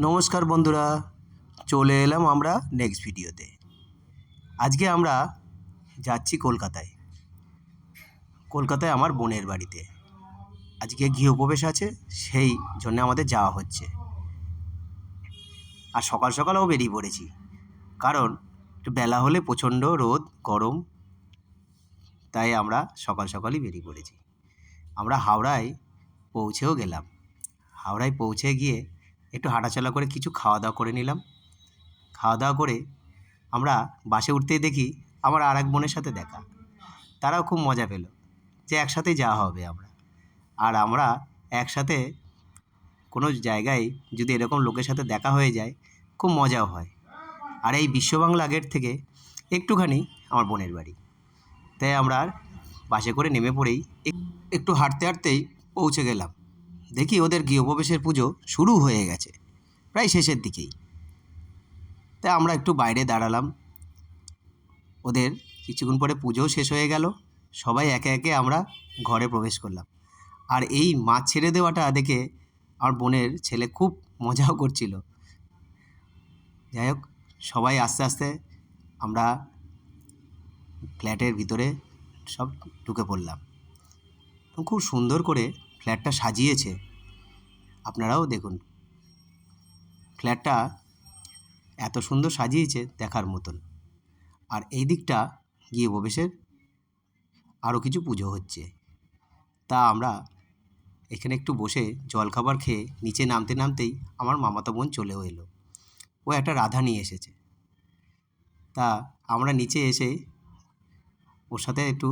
নমস্কার বন্ধুরা, চলে এলাম আমরা নেক্সট ভিডিওতে আজকে আমরা যাচ্ছি কলকাতায়। কলকাতায় আমার বোনের বাড়িতে। আজকে গৃহপ্রবেশ আছে, সেই জন্য আমাদের যাওয়া হচ্ছে। আর সকাল সকালেও বেরিয়ে পড়েছি। কারণ একটু বেলা হলে প্রচণ্ড রোদ, গরম, তাই আমরা সকাল সকালই বেরিয়ে পড়েছি। আমরা হাওড়ায় পৌঁছেও গেলাম। হাওড়ায় পৌঁছে গিয়ে একটু হাঁটাচলা করে কিছু খাওয়া দাওয়া করে নিলাম। খাওয়া দাওয়া করে আমরা বাসে উঠতেই দেখি আমার আর এক বোনের সাথে দেখা। তারাও খুব মজা পেল যে একসাথেই যাওয়া হবে আমরা। আর আমরা একসাথে কোনো জায়গায় যদি এরকম লোকের সাথে দেখা হয়ে যায়, খুব মজাও হয়। আর এই বিশ্ববাংলা গেট থেকে একটুখানি আমার বোনের বাড়ি। তাই আমরা বাসে করে নেমে পড়েই এক- একটু হাঁটতে হাঁটতেই পৌঁছে গেলাম। দেখি ওদের গৃহপ্রবেশের পুজো শুরু হয়ে গেছে। প্রায় শেষের দিকেই। তাই আমরা একটু বাইরে দাঁড়ালাম। ওদের কিছুক্ষণ পরে পুজোও শেষ হয়ে গেল। সবাই একে একে আমরা ঘরে প্রবেশ করলাম। আর এই মাছ ছেড়ে দেওয়াটা দেখে আমার বোনের ছেলে খুব মজাও করছিল। যাই হোক, সবাই আস্তে আস্তে আমরা ফ্ল্যাটের ভিতরে সব ঢুকে পড়লাম। খুব সুন্দর করে ফ্ল্যাটটা সাজিয়েছে, আপনারাও দেখুন। ফ্ল্যাটটা এত সুন্দর সাজিয়েছে দেখার মতন। আর এই দিকটা গিয়ে প্রবেশের আরও কিছু পুজো হচ্ছে। তা আমরা এখানে একটু বসে জলখাবার খেয়ে নিচে নামতে নামতেই আমার মামাতো বোন চলেও এলো। ও একটা রাধা নিয়ে এসেছে। তা আমরা নিচে এসে ওর সাথে একটু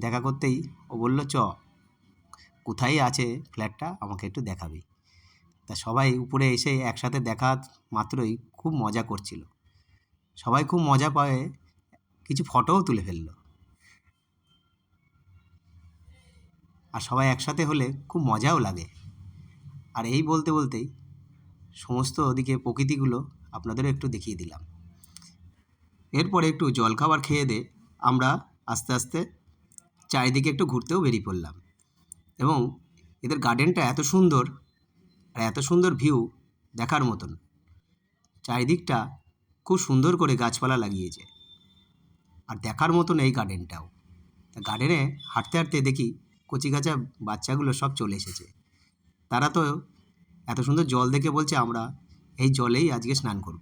দেখা করতেই ও বলল, চ। কোথায় আছে ফ্ল্যাটটা আমাকে একটু দেখাবি। তা সবাই উপরে এসে একসাথে দেখা মাত্রই খুব মজা করছিল। সবাই খুব মজা পায় কিছু ফটোও তুলে ফেলল। আর সবাই একসাথে হলে খুব মজাও লাগে। আর এই বলতে বলতেই সমস্ত ওদিকে প্রকৃতিগুলো আপনাদেরও একটু দেখিয়ে দিলাম। এরপরে একটু জলখাবার খেয়ে দে আমরা আস্তে আস্তে চারিদিকে একটু ঘুরতেও বেরিয়ে পড়লাম। এবং এদের গার্ডেনটা এত সুন্দর আর এত সুন্দর ভিউ দেখার মতন। চারিদিকটা খুব সুন্দর করে গাছপালা লাগিয়েছে। আর দেখার মতন এই গার্ডেনটাও তা গার্ডেনে হাঁটতে হাঁটতে দেখি কচি কাঁচা বাচ্চাগুলো সব চলে এসেছে। তারা তো এত সুন্দর জল দেখে বলছে, আমরা এই জলেই আজকে স্নান করব।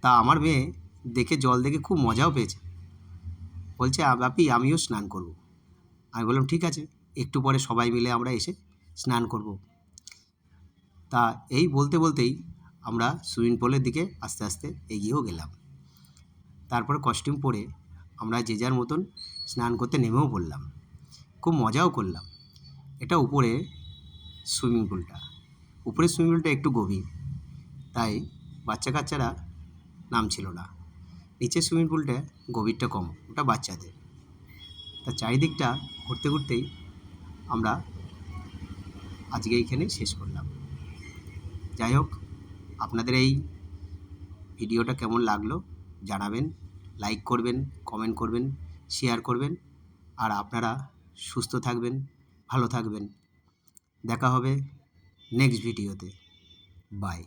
তা আমার মেয়ে দেখে জল দেখে খুব মজাও পেয়েছে। বলছে, "আ- বাপি, আমিও স্নান করব। আমি বললাম, ঠিক আছে। একটু পরে সবাই মিলে আমরা এসে স্নান করব। তা এই বলতে বলতেই আমরা সুইমিং পুলের দিকে আস্তে আস্তে এগিয়েও গেলাম। তারপরে কস্টিউম পরে আমরা যে যার মতন স্নান করতে নেমেও পড়লাম। খুব মজাও করলাম। এটা উপরে সুইমিং পুলটা। উপরে সুইমিং পুলটা একটু গভীর। তাই বাচ্চা কাচ্চারা নামছিল না। নিচের সুইমিং পুলটা গভীরটা কম, ওটা বাচ্চাদের। তা চারিদিকটা ঘুরতে ঘুরতেই আমরা আজকে এইখানে শেষ করলাম। যাই হোক, আপনাদের এই ভিডিওটা কেমন লাগল জানাবেন, লাইক করবেন, কমেন্ট করবেন, শেয়ার করবেন, আর আপনারা সুস্থ থাকবেন, ভালো থাকবেন। দেখা হবে নেক্সট ভিডিওতে। বাই।